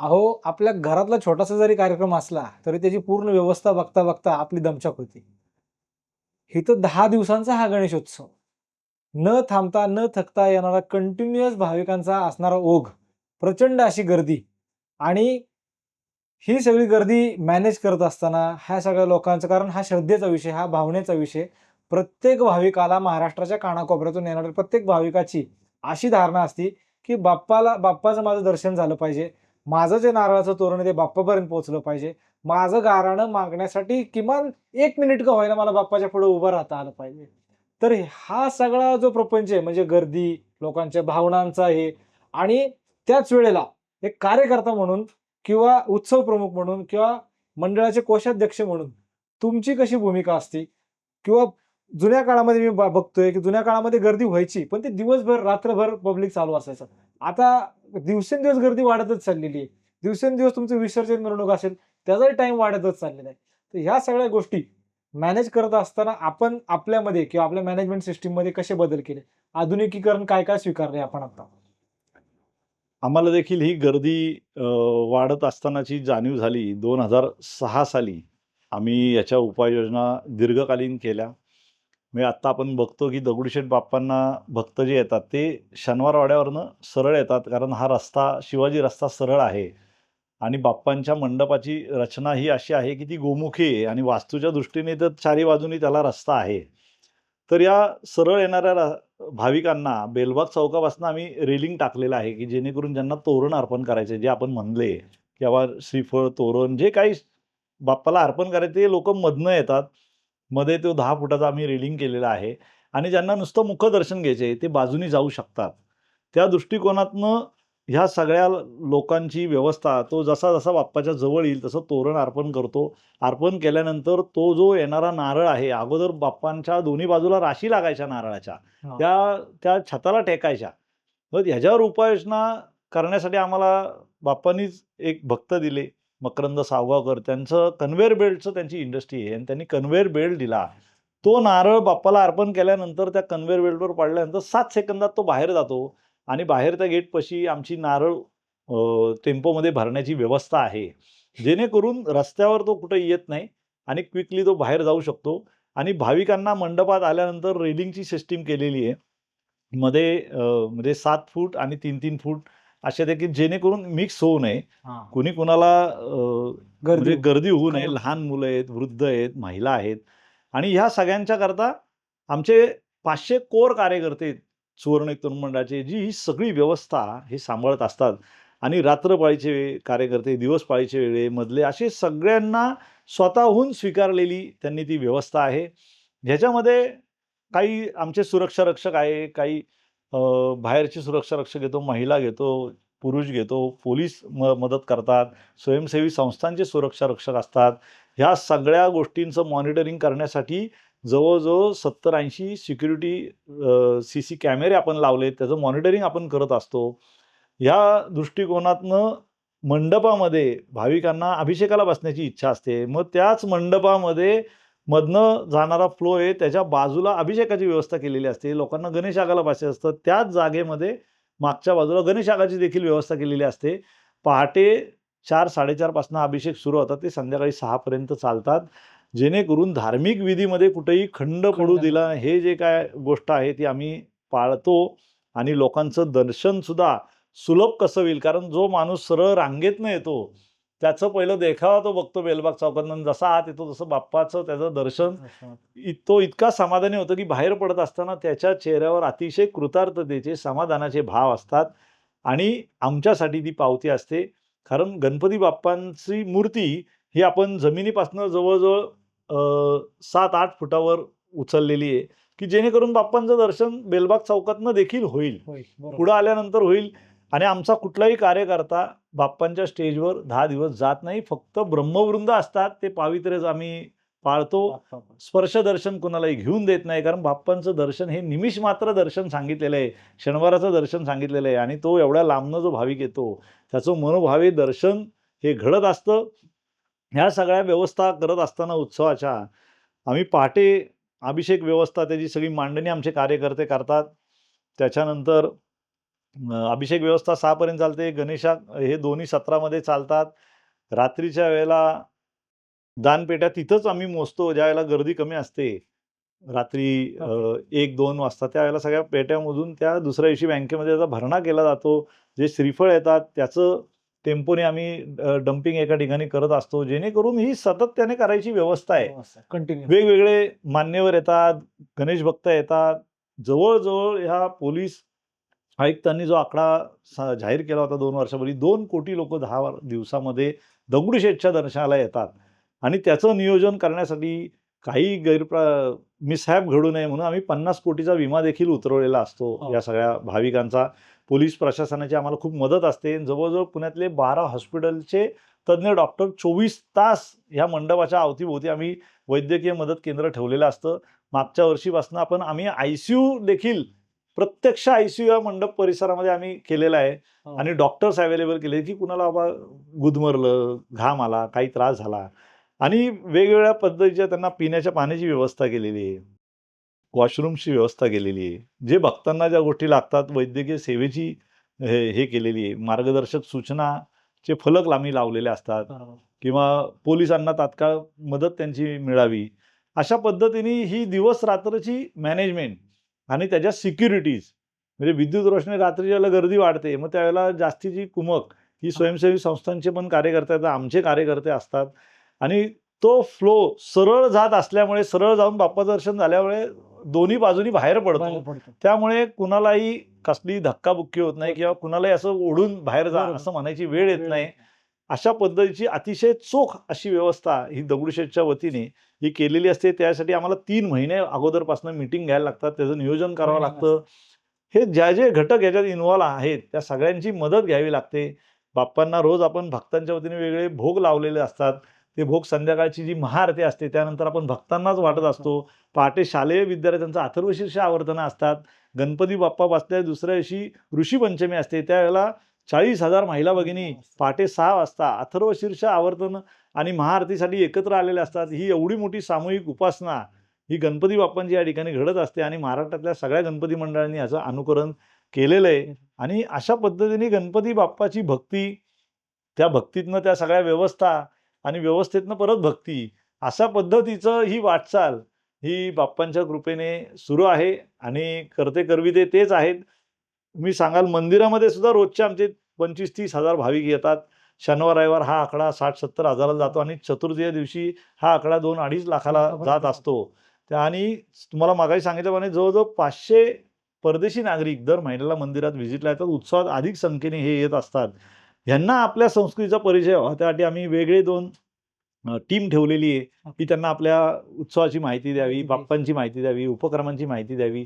अहो आपल्या घरातला छोटासा जरी कार्यक्रम असला तरी त्याची पूर्ण व्यवस्था बघता बघता आपली दमछाक होती. इथं दहा दिवसांचा हा गणेशोत्सव. न थांबता न थकता येणारा कंटिन्युअस भाविकांचा असणारा ओघ प्रचंड अशी गर्दी. आणि ही सगळी गर्दी मॅनेज करत असताना ह्या सगळ्या लोकांचं कारण हा श्रद्धेचा विषय हा भावनेचा विषय प्रत्येक भाविकाला महाराष्ट्राच्या कानाकोपऱ्यातून येणाऱ्या प्रत्येक भाविकाची अशी धारणा असती की बाप्पाला बाप्पाचं माझं दर्शन झालं पाहिजे. माझं जे नारळाचं तोरण आहे ते बाप्पापर्यंत पोहोचलं पाहिजे. माझं गाराणं मागण्यासाठी किमान एक मिनिट का होईना मला बाप्पाच्या पुढे उभं राहता आलं पाहिजे. तर हा सगळा जो प्रपंच आहे म्हणजे गर्दी लोकांच्या भावनांचा हे आणि त्याच वेळेला एक कार्यकर्ता म्हणून किंवा उत्सव प्रमुख म्हणून किंवा मंडळाचे कोषाध्यक्ष म्हणून तुमची कशी भूमिका असते? किंवा जुन्या काळामध्ये मी ब- बघतोय की जुन्या काळामध्ये गर्दी व्हायची पण ते दिवसभर रात्रभर पब्लिक चालू असायचं. आता दिवसेंदिवस गर्दी वाढतच चाललेली आहे. दिवसेंदिवस तुमचं विसर्जन मिरवणूक असेल त्याचाही टाइम वाढतच चाललेला आहे. तर ह्या सगळ्या गोष्टी मॅनेज करत असताना आपण आपल्यामध्ये किंवा आपल्या मॅनेजमेंट सिस्टीममध्ये कसे बदल केले? आधुनिकीकरण काय काय स्वीकारले आपण आता? आम्हाला देखील ही गर्दी वाढत असतानाची जाणीव झाली. दोन हजार सहा साली आम्ही याच्या उपाययोजना दीर्घकालीन केल्या. म्हणजे आत्ता आपण बघतो की दगडूशेठ बाप्पांना भक्त जे येतात ते शनिवारवाड्यावरनं सरळ येतात. कारण हा रस्ता शिवाजी रस्ता सरळ आहे. आणि बाप्पांच्या मंडपाची रचना ही अशी आहे की ती गोमुखी आहे आणि वास्तूच्या दृष्टीने तर चारी बाजूनी त्याला रस्ता आहे. तर या सरळ येणाऱ्या भाविकांना बेलबाग चौकापासून आम्ही रेलिंग टाकलेलं आहे की जेणेकरून ज्यांना तोरण अर्पण करायचे जे आपण म्हणले की बाबा श्रीफळ तोरण जे काही बाप्पाला अर्पण करायचे ते लोक मधनं येतात. मध्ये तो दहा फुटाचा आम्ही रेलिंग केलेला आहे. आणि ज्यांना नुसतं मुखदर्शन घ्यायचे ते बाजूनी जाऊ शकतात. त्या दृष्टिकोनातनं ह्या सगळ्या लोकांची व्यवस्था तो जसा जसा बाप्पाच्या जवळ येईल तसं तोरण अर्पण करतो. अर्पण केल्यानंतर तो जो येणारा नारळ आहे अगोदर बाप्पांच्या दोन्ही बाजूला राशी लागायच्या नारळाच्या. त्या त्या छताला टेकायच्या. तर ह्याच्यावर उपाययोजना करण्यासाठी आम्हाला बाप्पांनीच एक भक्त दिले. मकरंद सावगावकर त्यांचं कन्व्हेअर बेल्टचं त्यांची इंडस्ट्री आहे आणि त्यांनी कन्व्हेअर बेल्ट दिला तो नारळ बाप्पाला अर्पण केल्यानंतर त्या कन्व्हेअर बेल्टवर पडल्यानंतर सात सेकंदात तो बाहेर जातो आणि बाहेर त्या गेटपाशी आमची नारळ टेम्पोमध्ये भरण्याची व्यवस्था आहे. जेणेकरून रस्त्यावर तो कुठं येत नाही आणि क्विकली तो बाहेर जाऊ शकतो आणि भाविकांना मंडपात आल्यानंतर रेलिंगची सिस्टीम केलेली आहे. मध्ये म्हणजे सात फूट आणि तीन तीन फूट अशा देखील जेणेकरून मिक्स होऊ नये. कुणी कुणाला म्हणजे गर्दी गर्दी होऊ नये. लहान मुलं आहेत वृद्ध आहेत महिला आहेत. आणि ह्या सगळ्यांच्या करता आमचे पाचशे कोर कार्यकर्ते सुवर्ण एक तरुण मंडळाचे जी ही सगळी व्यवस्था हे सांभाळत असतात. आणि रात्रपाळीचे कार्यकर्ते दिवस पाळीचे वेळे मधले असे सगळ्यांना स्वतःहून स्वीकारलेली त्यांनी ती व्यवस्था आहे. ह्याच्यामध्ये काही आमचे सुरक्षा रक्षक आहे काही बाहेरचे सुरक्षा रक्षक घेतो महिला घेतो पुरुष घेतो पोलीस म मदत करतात स्वयंसेवी संस्थांचे सुरक्षा रक्षक असतात. ह्या सगळ्या गोष्टींचं मॉनिटरिंग करण्यासाठी जवळजवळ सत्तर ऐंशी सिक्युरिटी सी सी कॅमेरे आपण लावले त्याचं मॉनिटरिंग आपण करत असतो. ह्या दृष्टिकोनातनं मंडपामध्ये भाविकांना अभिषेकाला बसण्याची इच्छा असते. मग त्याच मंडपामध्ये मधनं जाणारा फ्लो आहे त्याच्या बाजूला अभिषेकाची व्यवस्था केलेली असते. लोकांना गणेश आगाला बसायचं असतं. त्याच जागेमध्ये मागच्या बाजूला गणेश आगाची देखील व्यवस्था केलेली असते. पहाटे चार साडेचारपासून अभिषेक सुरू होतात. ते संध्याकाळी सहापर्यंत चालतात. जेणेकरून धार्मिक विधीमध्ये कुठेही खंड पडू दिला. हे जे काय गोष्ट आहे ती आम्ही पाळतो आणि लोकांचं दर्शन सुद्धा सुलभ कसं होईल? कारण जो माणूस सरळ रांगेतनं येतो त्याचं पहिलं देखावा तो बघतो बेलबाग चौकातनं. जसा आत येतो तसं बाप्पाचं त्याचं दर्शन. तो इतका समाधानी होतो की बाहेर पडत असताना त्याच्या चेहऱ्यावर अतिशय कृतार्थतेचे समाधानाचे भाव असतात. आणि आमच्यासाठी ती पावती असते. कारण गणपती बाप्पांची मूर्ती ही आपण जमिनीपासून जवळजवळ सात आठ फुटावर उचललेली आहे. की जेणेकरून बाप्पांचं दर्शन बेलबाग चौकातनं देखील होईल. पुढं आल्यानंतर होईल. आणि आमचा कुठलाही कार्यकर्ता बाप्पांच्या स्टेजवर दहा दिवस जात नाही फक्त ब्रह्मवृंद असतात ते पावित्र्यच आम्ही पाळतो. स्पर्श दर्शन कुणालाही घेऊन देत नाही कारण बाप्पांचं दर्शन हे निमिष मात्र दर्शन सांगितलेलं आहे शनिवाराचं दर्शन सांगितलेलं आहे आणि तो एवढ्या लांबनं जो भाविक येतो त्याचं मनोभावे दर्शन हे घडत असतं. ह्या सगळ्या व्यवस्था करत असताना उत्सवाच्या आम्ही पहाटे अभिषेक व्यवस्था त्याची सगळी मांडणी आमचे कार्यकर्ते करतात. त्याच्यानंतर अभिषेक व्यवस्था सहा पर्यंत चालते. गणेशा हे दोन्ही सत्रामध्ये चालतात. रात्रीच्या वेळेला दानपेट्या तिथंच आम्ही मोजतो ज्या वेळेला गर्दी कमी असते. रात्री एक दोन वाजता त्यावेळेला सगळ्या पेट्यामधून त्या दुसऱ्या दिवशी बँकेमध्ये त्याचा भरणा केला जातो. जे श्रीफळ येतात त्याचं टेम्पोने आम्ही डम्पिंग एका ठिकाणी करत असतो. जेणेकरून ही सातत्याने करायची व्यवस्था आहे. कंटिन्यू वेगवेगळे मान्यवर येतात गणेश भक्त येतात. जवळजवळ ह्या पोलीस आयुक्तांनी जो आकडा सा- जाहीर केला होता दोन वर्षापूर्वी दोन कोटी लोक दहा दिवसामध्ये दगडूशेठच्या दर्शनाला येतात. आणि त्याचं नियोजन करण्यासाठी काही गैरप्र मिसहॅप घडू नये म्हणून आम्ही पन्नास कोटीचा विमा देखील उतरवलेला असतो हो. या सगळ्या भाविकांचा. पोलीस प्रशासनाची आम्हाला खूप मदत असते. जवळजवळ पुण्यातले बारा हॉस्पिटलचे तज्ज्ञ डॉक्टर चोवीस तास ह्या मंडपाच्या अवतीभोवती आम्ही वैद्यकीय मदत केंद्र ठेवलेलं असतं. मागच्या वर्षीपासून आपण आम्ही आय सी यू देखील प्रत्यक्ष आय सी यू मंडप परिसरामध्ये आम्ही केलेला आहे. हो. आणि डॉक्टर्स अवेलेबल केले की कुणाला बाबा गुदमरलं घाम आला काही त्रास झाला. आणि वेगवेगळ्या पद्धतीच्या त्यांना पिण्याच्या पाण्याची व्यवस्था केलेली आहे. वॉशरूमची व्यवस्था केलेली आहे. जे भक्तांना ज्या गोष्टी लागतात वैद्यकीय सेवेची हे हे केलेली आहे. मार्गदर्शक सूचनाचे फलक आम्ही लावलेले असतात. किंवा पोलिसांना तात्काळ मदत त्यांची मिळावी. अशा पद्धतीने ही दिवस रात्रची मॅनेजमेंट आणि त्याच्या सिक्युरिटीज म्हणजे विद्युत रोषणी रात्री ज्याला गर्दी वाढते मग त्यावेळेला जास्तीची कुमक ही स्वयंसेवी संस्थांचे पण कार्यकर्ते आहेत आमचे कार्यकर्ते असतात. आणि तो फ्लो सरळ जात असल्यामुळे सरळ जाऊन बाप्पा दर्शन झाल्यामुळे दोन्ही बाजूनी बाहेर पडतो. त्यामुळे कुणालाही कसली धक्काबुक्की होत नाही किंवा कुणालाही असं ओढून बाहेर जा. असं म्हणायची वेळ येत नाही. अशा पद्धतीची अतिशय चोख अशी व्यवस्था ही दगडूशेठच्या वतीने ही केलेली असते. त्यासाठी आम्हाला तीन महिने अगोदरपासून मिटिंग घ्यायला लागतात. त्याचं नियोजन करावं लागतं. हे ज्या जे घटक याच्यात इन्व्हॉल्व आहेत त्या सगळ्यांची मदत घ्यावी लागते. बाप्पांना रोज आपण भक्तांच्या वतीने वेगळे भोग लावलेले असतात. ते भोग संध्याकाळची जी महाआरती असते त्यानंतर आपण भक्तांनाच वाटत असतो. पहाटे शालेय विद्यार्थ्यांचं अथर्वशीर्ष आवर्तनं असतात. गणपती बाप्पा बसल्या दुसऱ्या दिवशी ऋषीपंचमी असते. त्यावेळेला चाळीस हजार महिला भगिनी पहाटे सहा वाजता अथर्वशीर्ष आवर्तन आणि महाआरतीसाठी एकत्र आलेले असतात. ही एवढी मोठी सामूहिक उपासना ही गणपती बाप्पांची या ठिकाणी घडत असते आणि महाराष्ट्रातल्या सगळ्या गणपती मंडळांनी याचं अनुकरण केलेलं आहे. आणि अशा पद्धतीने गणपती बाप्पाची भक्ती त्या भक्तीतनं त्या सगळ्या व्यवस्था आणि व्यवस्थेतनं परत भक्ती अशा पद्धतीचं ही वाटचाल ही बाप्पांच्या कृपेने सुरू आहे आणि करते करविते तेच आहेत. मी सांगाल मंदिरामध्ये सुद्धा रोजचे आमचे पंचवीस तीस हजार भाविक येतात. शनिवार रविवार हा आकडा साठ सत्तर हजाराला जातो आणि चतुर्थीच्या दिवशी हा आकडा दोन अडीच लाखाला जात असतो. त्या आणि तुम्हाला मागाशी सांगितल्याप्रमाणे जवळजवळ पाचशे परदेशी नागरिक दर महिन्याला मंदिरात व्हिजिटला येतात. उत्सवात अधिक संख्येने हे येत असतात. ह्यांना आपल्या संस्कृतीचा परिचय व्हावा. त्यासाठी आम्ही वेगळे दोन टीम ठेवलेली आहे की त्यांना आपल्या उत्सवाची माहिती द्यावी. बाप्पांची माहिती द्यावी उपक्रमांची माहिती द्यावी.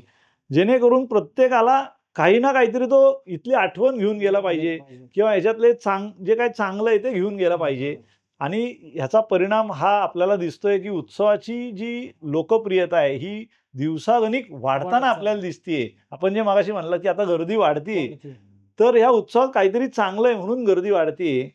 जेणेकरून प्रत्येकाला काही ना काहीतरी तो इथली आठवण घेऊन गेला पाहिजे किंवा ह्याच्यातले चांग जे काही चांगलं आहे ते घेऊन गेला पाहिजे. आणि ह्याचा परिणाम हा आपल्याला दिसतोय की उत्सवाची जी लोकप्रियता आहे ही दिवसागणिक वाढताना वाढत आपल्याला दिसतीये. आपण जे मागाशी म्हणलं की आता गर्दी वाढतीये. तर ह्या उत्सवात काहीतरी चांगलं आहे म्हणून गर्दी वाढतीये.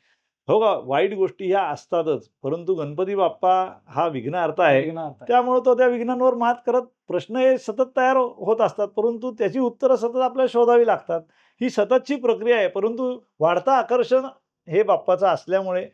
हो का? वाईट गोष्टी ह्या असतातच. परंतु गणपती बाप्पा हा विघ्नहर्ता आहे. त्यामुळे तो त्या विघ्नांवर मात करत प्रश्न हे सतत तयार होत असतात. परंतु त्याची उत्तरं सतत आपल्याला शोधावी लागतात. ही सततची प्रक्रिया आहे. परंतु वाढता आकर्षण हे बाप्पाचं असल्यामुळे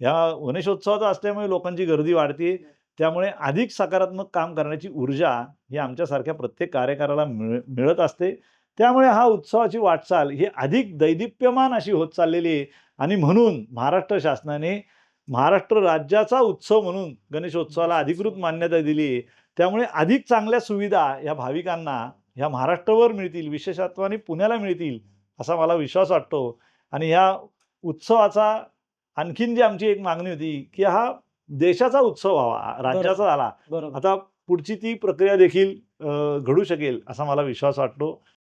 ह्या गणेशोत्सवाचा असल्यामुळे लोकांची गर्दी वाढते. त्यामुळे अधिक सकारात्मक काम करण्याची ऊर्जा ही आमच्यासारख्या प्रत्येक कार्यकाराला मिळ मिळत असते. त्यामुळे हा उत्सवाची वाटचाल ही अधिक दैदिप्यमान अशी होत चाललेली आहे. आणि म्हणून महाराष्ट्र शासनाने महाराष्ट्र राज्याचा उत्सव म्हणून गणेशोत्सवाला अधिकृत मान्यता दिली. त्यामुळे अधिक चांगल्या सुविधा या भाविकांना ह्या महाराष्ट्रावर मिळतील विशेषत्वाने पुण्याला मिळतील असा मला विश्वास वाटतो. आणि ह्या उत्सवाचा आणखीन जी आमची एक मागणी होती की हा देशाचा उत्सव व्हावा राज्याचा झाला. आता पुढची ती प्रक्रिया देखील घडू शकेल असा मला विश्वास वाटतो.